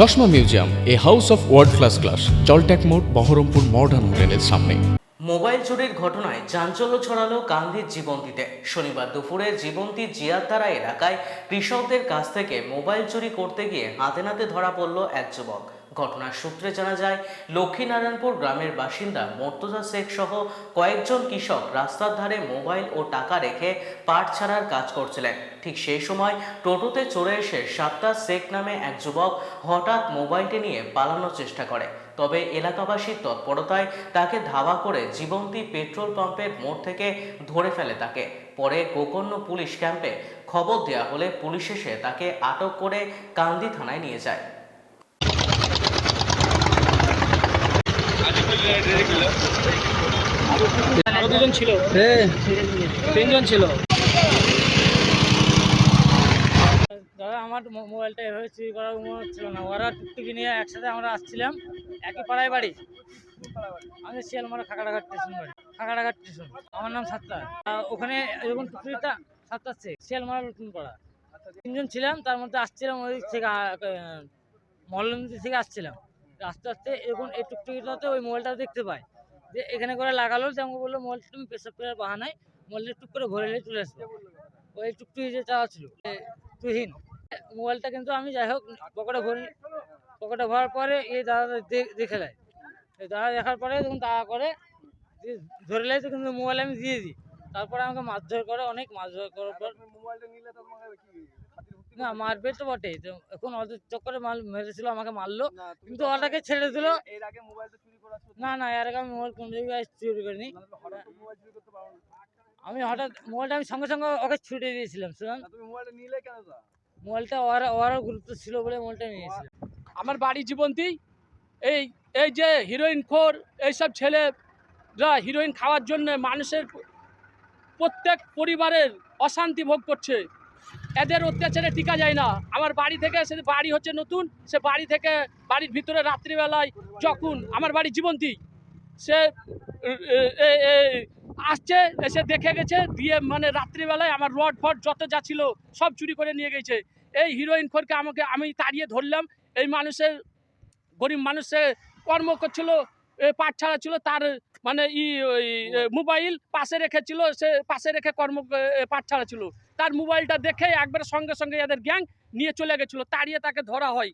চশমা museum, a house of world class class জলট্যাক মোড়, Baharampur modern হোটেলের সামনে। মোবাইল চুরির ঘটনায় চাঞ্চল্য ছড়ালো কান্দির জীবন্তীতে শনিবার দুপুরে জীবন্তী জিয়াতারা এলাকায় কৃষকদের কাছ থেকে মোবাইল চুরি করতে গিয়ে হাতে নাতে ধরা পড়ল এক যুবক। ঘটনার সূত্রে জানা যায়, লক্ষ্মীনারায়ণপুর গ্রামের বাসিন্দা মর্তজা শেখ সহ কয়েকজন কৃষক রাস্তার ধারে মোবাইল ও টাকা রেখে পাট ছাড়ার কাজ করছিলেন। ঠিক সেই সময় টোটোতে চড়ে এসে সাত্তার শেখ নামে এক যুবক হঠাৎ মোবাইলটি নিয়ে পালানোর চেষ্টা করে। তবে এলাকাবাসীর তৎপরতায় তাকে ধাওয়া করে জীবন্তী পেট্রোল পাম্পের মোড় থেকে ধরে ফেলে তাকে। পরে গোকর্ণ পুলিশ ক্যাম্পে খবর দেওয়া হলে পুলিশ এসে তাকে আটক করে কান্দি থানায় নিয়ে যায়। দুজন ছিল। তিনজন ছিল। দাদা আমার মো- মোবাইলটা এভাবে চুরি করার মনে হচ্ছিল না। ওরা টুকটুকি নিয়ে একসাথে আমরা আসছিলাম একই পাড়ায় বাড়ি। আমি শিয়ালমারা খাকাড়াঘাট স্টেশন বাড়ি। খাকাড়াঘাট স্টেশন। আমার নাম সাত্তার ওখানে এরকম টুকটুকিটা শেখ শিয়ালমারা নতুন পাড়া তিনজন ছিলাম তার মধ্যে আসছিলাম ওই থেকে মল্লন্দি থেকে আসছিলাম। আস্তে আস্তে এরকম এই টুকটুকিটাতে ওই মোবাইলটা দেখতে পাই যে এখানে করে লাগালো, যে আমাকে বলল, মোবাইলটা তুমি পেশাব করার বাহানায়, মোবাইলটা টুক করে ভরে নিয়ে চলে আসবে। ওই টুকটুকি যে ছিল তুহিন, মোবাইলটা কিন্তু আমি যাই হোক, পকেটে ভরি, পকেটে ভরার পরে এই দাদা দেখে এই দাদা দেখার পরে যখন তাড়া করে ধরে নেয় তো কিন্তু মোবাইল আমি দিয়ে দিই। তারপরে আমাকে মাছ মারধর করে, অনেক মারধর করার পর না মারবে তো বটে তো এখন ওদের চক্করে মাল মেরেছিল আমাকে মারলো। কিন্তু ওটাকে ছেড়ে দিল। এর আগে মোবাইলটা চুরি করা না না এর আগে আমি মোবাইল কোন জায়গায় চুরি করিনি। না তুমি মোবাইল চুরি করতে পারো না। আমি হঠাৎ মোবাইলটা আমি সঙ্গে সঙ্গে ওকে ছুটে দিয়েছিলাম শুনুন। তুমি মোবাইলটা নিলে কেন তা? মোবাইলটা ওরা ওরাও গুরুত্ব ছিল বলে মোবাইলটা নিয়েছিলাম। আমার বাড়ি জীবন্তী। এই এই যে হিরোইন খোর এইসব ছেলেরা হিরোইন খাওয়ার জন্য মানুষের প্রত্যেক পরিবারের অশান্তি ভোগ করছে। এদের অত্যাচারে টিকা যায় না। আমার বাড়ি থেকে সে বাড়ি হচ্ছে নতুন, সে বাড়ি থেকে বাড়ির ভিতরে রাত্রিবেলায় যখন আমার বাড়ি জীবন্তী, সে আসছে, এসে দেখে গেছে, দিয়ে মানে রাত্রিবেলায় আমার রড ফড যত যা ছিল সব চুরি করে নিয়ে গেছে। এই হিরোইন খোরকে আমাকে, আমি তাড়িয়ে ধরলাম। এই মানুষের, গরিব মানুষে কর্ম করছিল পাট ছাড়া ছিল, তার মানে ই মোবাইল পাশে রেখেছিল, সে পাশে রেখে কর্ম পাট ছাড়া ছিল। তার মোবাইলটা দেখে একবার সঙ্গে সঙ্গে এদের গ্যাং নিয়ে চলে গেছিল, তাড়িয়ে তাকে ধরা হয়।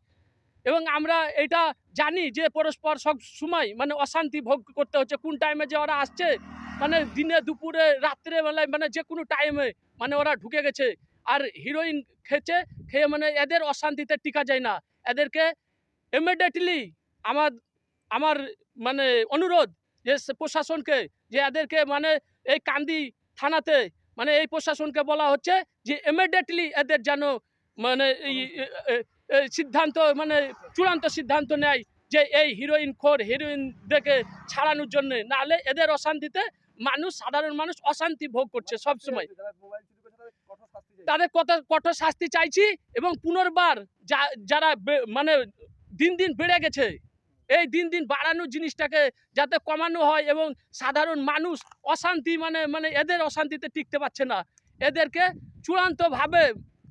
এবং আমরা এটা জানি যে পরস্পর সব সময় মানে অশান্তি ভোগ করতে হচ্ছে, কোন টাইমে যে ওরা আসছে মানে দিনে, দুপুরে, রাত্রে বেলায় মানে যে কোনো টাইমে মানে ওরা ঢুকে গেছে। আর হিরোইন খেয়েছে, খেয়ে মানে এদের অশান্তিতে টিকা যায় না। এদেরকে ইমিডিয়েটলি আমার আমার মানে অনুরোধ যে প্রশাসনকে যে এদেরকে মানে এই কান্দি থানাতে মানে এই প্রশাসনকে বলা হচ্ছে যে ইমিডিয়েটলি এদের যেন মানে সিদ্ধান্ত মানে চূড়ান্ত সিদ্ধান্ত নেয় যে এই হিরোইন খোর হিরোইনদেরকে ছাড়ানোর জন্য। নাহলে এদের অশান্তিতে মানুষ সাধারণ মানুষ অশান্তি ভোগ করছে সব সময় তাদের কত কঠোর শাস্তি চাইছি এবং পুনর্বার যা- যারা মানে দিন দিন বেড়ে গেছে এই দিন দিন বাড়ানো জিনিসটাকে যাতে কমানো হয় এবং সাধারণ মানুষ অশান্তি মানে মানে এদের অশান্তিতে টিকতে পারছে না। এদেরকে চূড়ান্তভাবে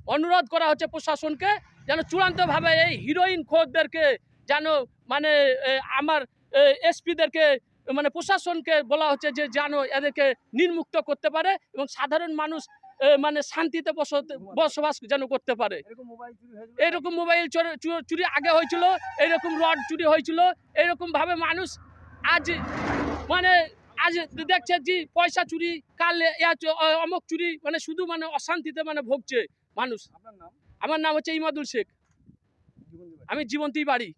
অনুরোধ করা হচ্ছে প্রশাসনকে যেন চূড়ান্তভাবে এই হিরোইন খোরদেরকে যেন মানে আমার এসপিদেরকে মানে প্রশাসনকে বলা হচ্ছে যে যেন এদেরকে নির্মুক্ত করতে পারে এবং সাধারণ মানুষ মানে শান্তিতে বসত- বসবাস যেন করতে পারে। এরকম মোবাইল চুরি আগে হয়েছিল এরকম রড চুরি হয়েছিল এরকম ভাবে মানুষ আজ মানে আজ দেখছে যে পয়সা চুরি কাল অমুক চুরি মানে শুধু মানে অশান্তিতে মানে ভুগছে মানুষ। আমার নাম হচ্ছে ইমাদুল শেখ। আমি জীবন্তী বাড়ি।